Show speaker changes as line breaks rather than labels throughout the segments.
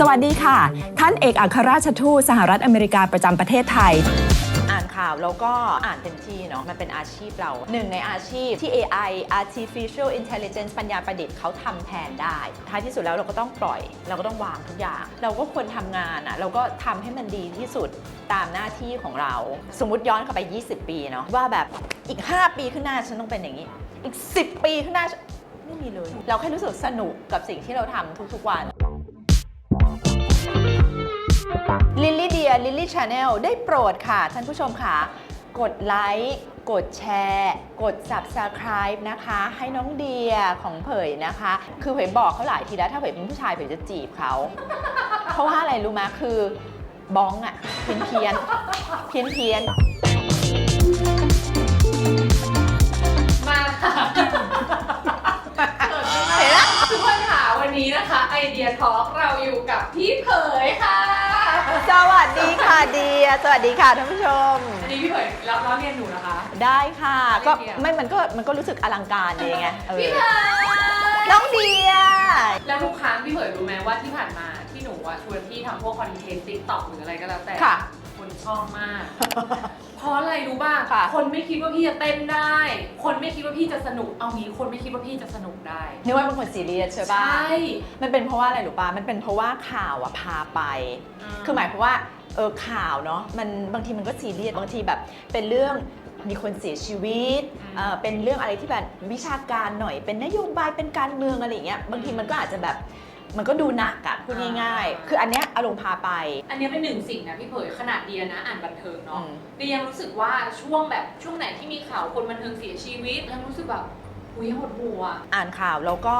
สวัสดีค่ะ ท่านเอกอัครราชทูตสหรัฐอเมริกาประจำประเทศไทย อ่านข่าวแล้วก็อ่านเต็มที่เนาะมันเป็นอาชีพเราหนึ่งในอาชีพที่ AI artificial intelligence ปัญญาประดิษฐ์เขาทำแทนได้ ท้ายที่สุดแล้วเราก็ต้องปล่อย เราก็ต้องวางทุกอย่าง เราก็ควรทำงานอะ่ะเราก็ทำให้มันดีที่สุดตามหน้าที่ของเรา สมมติย้อนกลับไป 20 ปีเนาะว่าแบบอีก 5 ปีข้างหน้าฉันต้องเป็นอย่างนี้ อีก 10 ปีข้างหน้าไม่มีเลย เราแค่รู้สึกสนุกกับสิ่งที่เราทำทุกๆวัน ลิลลี่เดียลิลลี่ชาแนลได้โปรดค่ะ ท่านผู้ชมค่ะ กดไลค์กดแชร์ กด subscribe นะคะ ให้น้องเดียของเผยนะคะ คือเผยบอกเขาหลายทีแล้ว ถ้าเผยเป็นผู้ชายเผยจะจีบเขา เพราะว่าอะไรรู้ไหมคือบ้องอะเพี้ยนเพี้ยนเพี้ยนเพี้ยน ดียสวัสดีค่ะท่านผู้ชม
อันนี้พี่เผยรับล้อเรียนหนูนะคะ
ได้ค่ะ ก็
เดีย
ไม่มันก็มันก็รู้สึกอลังการดีไงเออ
พี่เผย
น้องเดีย
แล้วทุกครั้งพี่เผยรู้ไหมว่าที่ผ่านมาที่หนูอะชวนพี่ทำพวกคอนเทนต์ติ๊กต็อกหรืออะไรก็แล้วแต่
ค่ะ
คนชอบมาก เพราะอะไรรู้ป่ะ
ค่ะ
คนไม่คิดว่าพี่จะเต้นได้ คนไม่คิดว่าพี่จะสนุก เอางี้คนไม่คิดว่าพี่จะสนุกได้
นึกว่าเป็นคนซีเรียสใช่ปะ
ใช่
มันเป็นเพราะว่าอะไรหรือปะมันเป็นเพราะว่าข่าวอะพาไป คือหมายความว่า เออข่าวเนาะมันบางทีมันก็ซีเรียสบางทีแบบเป็นเรื่องมีคนเสียชีวิตเอ่อเป็นเรื่องอะไรที่แบบวิชาการหน่อย เป็นนโยบายเป็นการเมืองอะไรอย่างเงี้ยบางทีมันก็อาจจะแบบมันก็ดูหนักอะพูดง่ายๆ คืออันเนี้ยอารมณ์พาไป
อันนี้เป็นหนึ่งสิ่งนะพี่เผยขนาดเดียนะ อ่านบันเทิง
อื
เนาะ
ม
เดียยังรู้สึกว่าช่วงแบบช่วงไหนที่มีข่าวคนบันเทิงเสียชีวิตยังรู้สึกแบบ อุ้ยหดหัวอะ
อ่านข่าวแล้วก็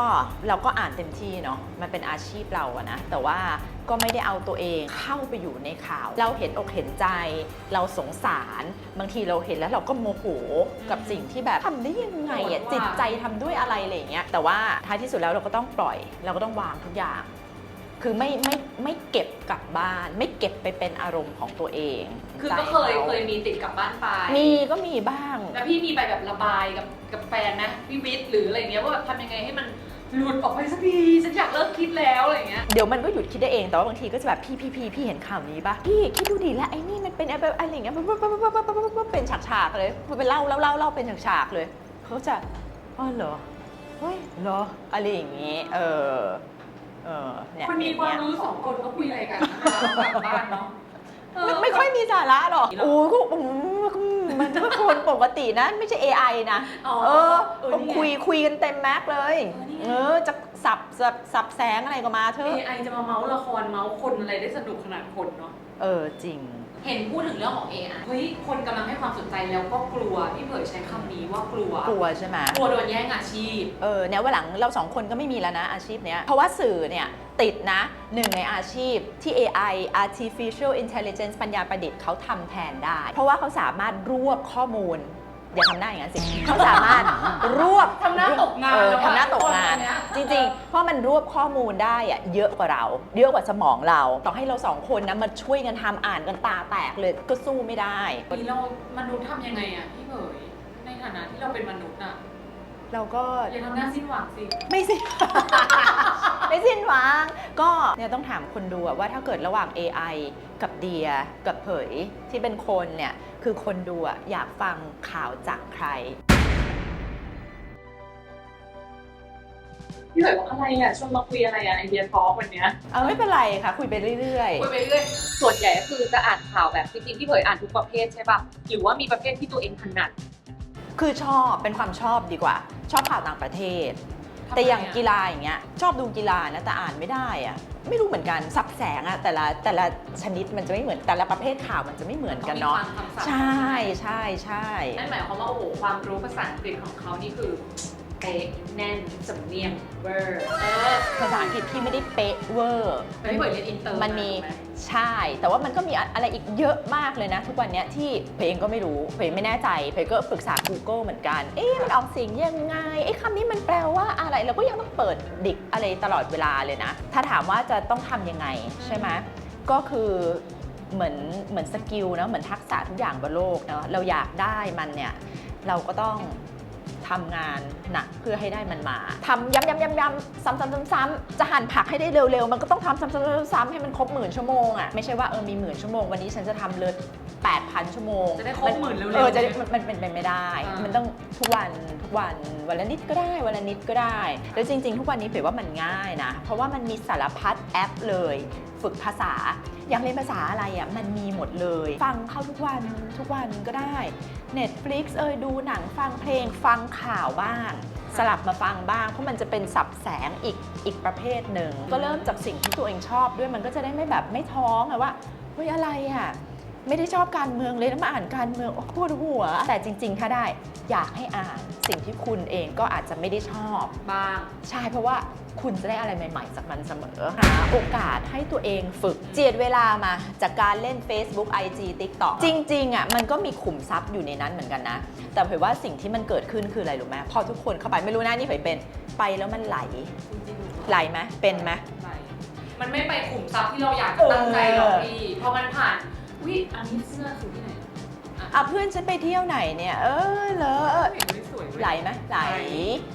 เราก็อ่านเต็มที่เนาะมันเป็นอาชีพเราอะนะ แต่ว่าก็ไม่ได้เอาตัวเองเข้าไปอยู่ในข่าว เราเห็นอกเห็นใจ เราสงสาร บางทีเราเห็นแล้วเราก็โมโหกับสิ่งที่แบบทำได้ยังไงอะจิตใจทำด้วยอะไรอะไรอย่างเงี้ยแต่ว่าท้ายที่สุดแล้วเราก็ต้องปล่อย เราก็ต้องวางทุกอย่าง คือไม่ไม่ไม่เก็บกลับบ้าน ไม่เก็บไปเป็นอารมณ์ของตัวเอง
คือ
ใจ
ก็เคย
ขา
เคยมีติดกลับบ้านไป
มีก็มีบ้าง
แล้วพี่มีไปแบบระบายกับกับแฟนนะพี่วิทย์หรืออะไรเงี้ยว่าแบบทำยังไงให้มันหลุดออกไปสักทีฉันอยากเลิกคิดแล้วอะไรเงี้ย
เดี๋ยวมันก็หยุดคิดได้เอง แต่ว่าบางทีก็จะแบบพี่พี่พี่พี่เห็นข่าวนี้ปะพี่คิดดูดิแล้วไอ้นี่มันเป็นอะไรแบบอะไรอย่างเงี้ยปั๊บปั๊บปั๊บปั๊บปั๊บปั๊บปั๊บเป็นฉากฉากๆเลยเป็นเล่าเล่าเล่าเล่าเป็นฉากฉากๆเลยเขาจะอ๋อเหรอเฮ้ยเหรออะไรอย่างงี้เออ เออเนี่ย
คนมีความรู้สองคนก็คุยอะไรกันเวลากลับบ้านเนาะเไม่
ไม่ค่อยมีสาระหรอกโอ้ยก็อืมมันก็คนปกตินะไม่ใช่ AI นะ
อ๋อ
เออ
เออ
ก็
นี่ไง
คุยคุยกันเต็มแม็กเลย
เออนี่ไง
เออจะสับสับสับแสงอะไรก็มาเถอะ
AI จะมาเมาส์ละครเมาส์คนอะไรได้สนุกขนาดคนเนาะ
เออจริง
เห็นพูดถึงเรื่องของ AI เฮ้ย คนกำลังให้ความสนใจแล้วก็กลัว พี่เผยใช้คำนี้ว่ากลัว
กลัวใช่ไหม
กลัวโดนแย่งอาชีพ
เออเนี่ยวันหลังเราสองคนก็ไม่มีแล้วนะอาชีพเนี้ย เพราะว่าสื่อเนี่ยติดนะหนึ่งในอาชีพที่ AI artificial intelligence ปัญญาประดิษฐ์เขาทำแทนได้ เพราะว่าเขาสามารถรวบข้อมูล อย่าทำหน้าอย่างนั้นสิเขาสามารถรวบ
ทำหน้าตกงาน
เออ
แล้วอะ
ทำหน้าตกงาน
คนเนี้ย
จริงๆ เพราะมันรวบข้อมูลได้อะเยอะกว่าเราเยอะกว่าสมองเราต่อให้เราสองคนนะมาช่วยกันทำอ่านกันตาแตกเลยก็สู้ไม่ได้
นี่เรามนุษย์ทำยังไงอะพี่เผยในฐานะที่เราเป็นมนุษย์อะ
เราก็
อย่าทำหน้าสิ้นหวังสิ
ไม่สิ้น ไม่สิ้นหวังก็เนี่ยต้องถามคนดูอะว่าถ้าเกิดระหว่าง AI กับเดียกับเผยที่เป็นคนเนี่ยคือคนดูอะอยากฟังข่าวจากใคร
พี่เผยบอกอะไรอะชวนมาคุยอะไรอะไอเดียทอล์กวันเนี้ย
เอาไม่เป็นไรค่ะ คุยไปเรื่อย
คุยไปเรื่อยส่วนใหญ่ก็คือจะอ่านข่าวแบบจริงๆพี่เผยอ่านทุกประเภทใช่ป่ะหรือว่ามีประเภทที่ตัวเองถนัด
ๆ คือชอบเป็นความชอบดีกว่า ชอบข่าวต่างประเทศ แต่อย่างกีฬาอย่างเงี้ยชอบดูกีฬานะแต่อ่านไม่ได้อะไม่รู้เหมือนกันสับแสงอะแต่ละแต่ละชนิดมันจะไม่เหมือนแต่ละประเภทข่าวมันจะไม่เหมือนกันเนาะ
ขมีความคำศัพท์
ใช่ใช่ใช่
นั่นหมายความว่าโอ้โหความรู้ภาษาอังกฤษของเขานี่คือ เป๊ะแน่นสำเนียงเวอร์เออ
ภาษาอังกฤษพี่ไม่ได้เป๊ะเวอร์
ไม่ได้เปิดเรียนอินเตอร์
มันมีา
ถูกไห
ใช่ แต่ว่ามันก็มีอะไรอีกเยอะมากเลยนะ ทุกวันเนี้ยที่เพลงก็ไม่รู้เพลงไม่แน่ใจเพลงก็ปรึกษา Google เหมือนกัน เอ๊ะมันออกเสียงยังไงเอ๊ะคำนี้มันแปลว่าอะไรเราก็ยังต้องเปิดดิกอะไรตลอดเวลาเลยนะ ถ้าถามว่าจะต้องทำยังไงใช่ไหมก็คือเหมือนเหมือนสกิลเนาะเหมือนทักษะทุกอย่างบนโลกเนาะเราอยากได้มันเนี่ยเราก็ต้อง ทำงานหนักเพื่อให้ได้มันมาทำย้ำย้ำย้ำย้ำซ้ำซ้ำซ้ำซ้ำจะหั่นผักให้ได้เร็วๆ มันก็ต้องทำซ้ำซ้ำซ้ำซ้ำให้มันครบหมื่นชั่วโมงอะไม่ใช่ว่าเออมีหมื่นชั่วโมงวันนี้ฉันจะทำเลย8,000 ชั่วโมง
จะได้ครบหมื่นเร็วๆ
เออจะได้มันมันเป็นไปไม่ได้
อ่ามั
มันต้องทุกวันทุกวันวันละนิดก็ได้วันละนิดก็ได้ แล้วจริง ๆ ทุกวันนี้เผยว่ามันง่ายนะ เพราะว่ามันมีสารพัดแอปเลย ฝึกภาษา อยากเรียนภาษาอะไรอะมันมีหมดเลย ฟังเข้าทุกวันทุกวันก็ได้ Netflix เอยดูหนังฟังเพลงฟังข่าวบ้าง สลับมาฟังบ้าง เพราะมันจะเป็นสับแสงอีกอีกประเภทหนึ่ง ก็เริ่มจากสิ่งที่ตัวเองชอบด้วยมันก็จะได้ไม่แบบไม่ท้องอะว่าเฮ้ยอะไรอะ ไม่ได้ชอบการเมืองเลยแล้วมาอ่านการเมืองโอ้ปวดหัว แต่จริง ๆ ถ้าได้อยากให้อ่านสิ่งที่คุณเองก็อาจจะไม่ได้ชอบ
บ้าง
ใช่เพราะว่าคุณจะได้อะไรใหม่ๆ จากมันเสมอหาโอกาสให้ตัวเองฝึก เจียดเวลามาจากการเล่น Facebook IG TikTok จริง ๆอะมันก็มีขุมทรัพย์อยู่ในนั้นเหมือนกันนะ แต่เผยว่าสิ่งที่มันเกิดขึ้นคืออะไรรู้ไหมพอทุกคนเข้าไปไม่รู้นะนี่เผยเป็นไปแล้วมันไหล
จริงๆ
ไหลไหมเป็นไหม
ไหลมันไม่ไปขุมทรัพย์ที่เราอยากจะตั้งใจหรอกพี่พอมันผ่าน อุ๊ยอันนี้เสื้อคือที่ไหน
อะเพื่อนฉันไปเที่ยวไหนเนี่ย เออเห
รอ ไม่สวยเว้ย
ไหลไหมไหล
ไหล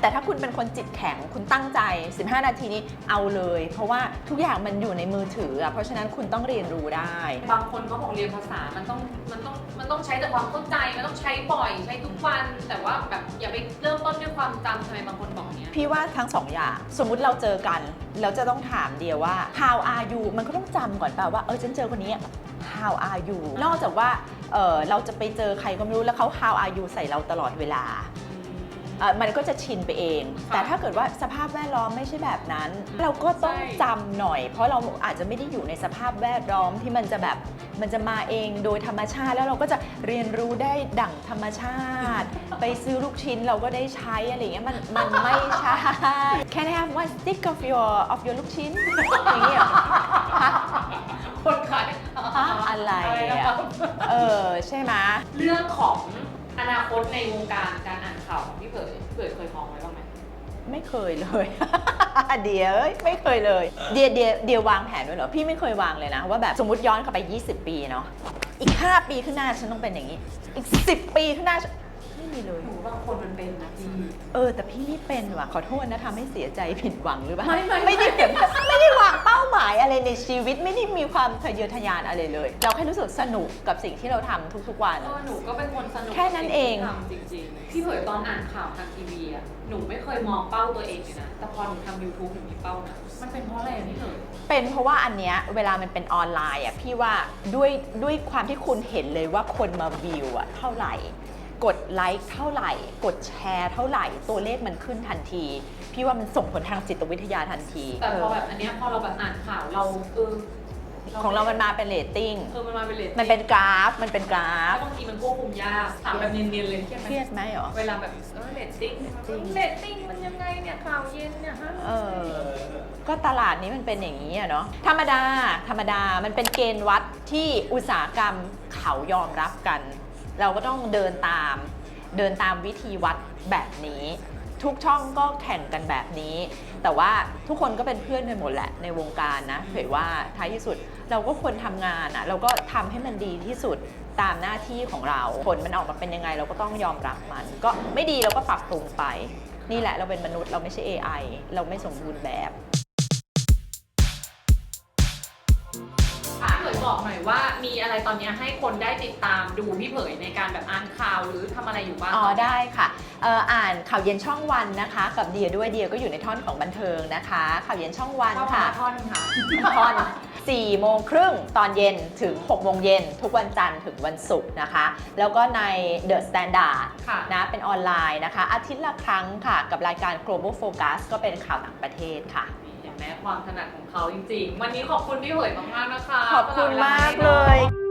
แต่ถ้าคุณเป็นคนจิตแข็งคุณตั้งใจ 15 นาทีนี้เอาเลย เพราะว่าทุกอย่างมันอยู่ในมือถืออะเพราะฉะนั้นคุณต้องเรียนรู้ได้
บางคนเขาบอกเรียนภาษา มันต้อง มันต้อง มันต้องใช้แต่ความเข้าใจ มันต้องใช้บ่อย ใช้ทุกวัน แต่ว่าแบบอย่าไปเริ่มต้นด้วยความจำทำไมบางคนบอกเนี้ย
พี่ว่าทั้งสองอย่าง สมมุติเราเจอกันแล้วจะต้องถามเดียวว่า how are you มันก็ต้องจำก่อนเปล่าว่าเออฉันเจอคนนี้ how are you นอกจากว่าเออเราจะไปเจอใครก็ไม่รู้แล้วเขา how are you ใส่เราตลอดเวลา เอ่อมันก็จะชินไปเอง
ค่ะ
แต่ถ้าเกิดว่าสภาพแวดล้อมไม่ใช่แบบนั้น เราก็ต้อง
ใช่
จำหน่อย เพราะเราอาจจะไม่ได้อยู่ในสภาพแวดล้อมที่มันจะแบบมันจะมาเองโดยธรรมชาติแล้วเราก็จะเรียนรู้ได้ดั่งธรรมชาติ ไปซื้อลูกชิ้นเราก็ได้ใช้อะไรอย่างเงี้ยมันมันไม่ใช่ Can I have one stick of your of your ลูกชิ้นอย่างเงี้ยเหรอฮะ
คนขาย
ฮะอะไร
นะ
อะ
ครับ
เออใช่ไหม
เรื่องของอนาคตในวงการการ ไม่
เคยเลย เดียวไม่เคยเลย เดียเดียเดียววางแผนด้วยเหรอพี่ไม่เคยวางเลยนะ ว่าแบบสมมติย้อนกลับไป 20 ปีเนาะอีก 5 ปีข้างหน้าฉันต้องเป็นอย่างนี้ อีก 10 ปีข้างหน้า ม่มีเลย
หนูบางคนมันเป็นนะพี่
เออ แต่พี่ไม่เป็นว่ะขอโทษนะทำให้เสียใจผิดหวังหรือเปล่า
ไม่ไม่
ไม่ ได้แบบไม่ได้วางเป้าหมายอะไรในชีวิตไม่ได้มีความทะเยอทะยานอะไรเลย เราแค่รู้สึกสนุกกับสิ่งที่เราทำทุกๆวัน
เออหนูก็เป็นคนสนุก
แค่นั้นเอง
กับสิ่ที่ทำจริงๆ พี่เผยตอนอ่านข่าวทางทีวีอะหนูไม่เคยมองเป้าตัวเองเลยนะ แต่พอหนูทำ YouTube หนูมีเป้านะ มันเป็นเพราะอะไรอะพี่เผย
เป็นเพราะว่าอันเนี้ยเวลามันเป็นออนไลน์อะพี่ว่าด้วยด้วยความที่คุณเห็นเลยว่าคนมาวิวอะเท่าไหร่ กดไลค์เท่าไหร่ กดแชร์เท่าไหร่ ตัวเลขมันขึ้นทันที พี่ว่ามันส่งผลทางจิตวิทยาทันที
แต่พอ
เอ
แบบอันเนี้ยพอเราแบบอ่านข่าวเราเออ
อของเรามันมาเป็นเรตติ้ง
เออมันมาเป็นเลท
มันเป็นกราฟ มันเป็นกรา
แล้
ฟ
วบางทีมันควบคุมยากถามแบบเนียนๆเลยเครียดไห
เค
ม
รียดไหมเหรอ
เวลาแบบเออเลตติ้ง
จริง
เลตติ้งมันยังไงเนี่ยข่าวเย็นเนี่ยฮะ
เออ ก็ตลาดนี้มันเป็นอย่างนี้อะเนาะ ธรรมดา ธรรมดา มันเป็นเกณฑ์วัดที่อุตสาหกรรมเขายอมรับกัน เราก็ต้องเดินตาม เดินตามวิธีวัดแบบนี้ ทุกช่องก็แข่งกันแบบนี้ แต่ว่าทุกคนก็เป็นเพื่อนกันหมดแหละในวงการนะเผยว่าท้ายที่สุดเราก็ควรทำงานอะเราก็ทำให้มันดีที่สุดตามหน้าที่ของเรา ผลมันออกมาเป็นยังไงเราก็ต้องยอมรับมัน ก็ไม่ดีเราก็ปรับปรุงไป นี่แหละเราเป็นมนุษย์เราไม่ใช่ AI เราไม่สมบูรณ์แบบ
บอกหน่อยว่ามีอะไรตอนเนี้ยให้คนได้ติดตามดูพี่เผยในการแบบอ่านข่าวหรือทำอะไรอยู่บ้าง
อ๋อได้ค่ะเอ่ออ่านข่าวเย็นช่องวันนะคะ กับเดียด้วยเดียก็อยู่ในท่อนของบันเทิงนะคะ ข่าวเย็นช่องวัน
เข้ามา
ค่ะ
ท่อนค่ะ
ท่อน4โมงครึ่งตอนเย็นถึง6โมงเย็นทุกวันจันทร์ถึงวันศุกร์นะคะ แล้วก็ใน The Standard
ค่ะ
นะเป็นออนไลน์นะคะ อาทิตย์ละครั้งค่ะ กับรายการ Global Focus ก็เป็นข่าวต่างประเทศค่ะ
แม้ความถนัดของเขาจริง ๆ วันนี้ขอบคุณพี่เผยมากๆนะคะ
ขอบคุณมากเลย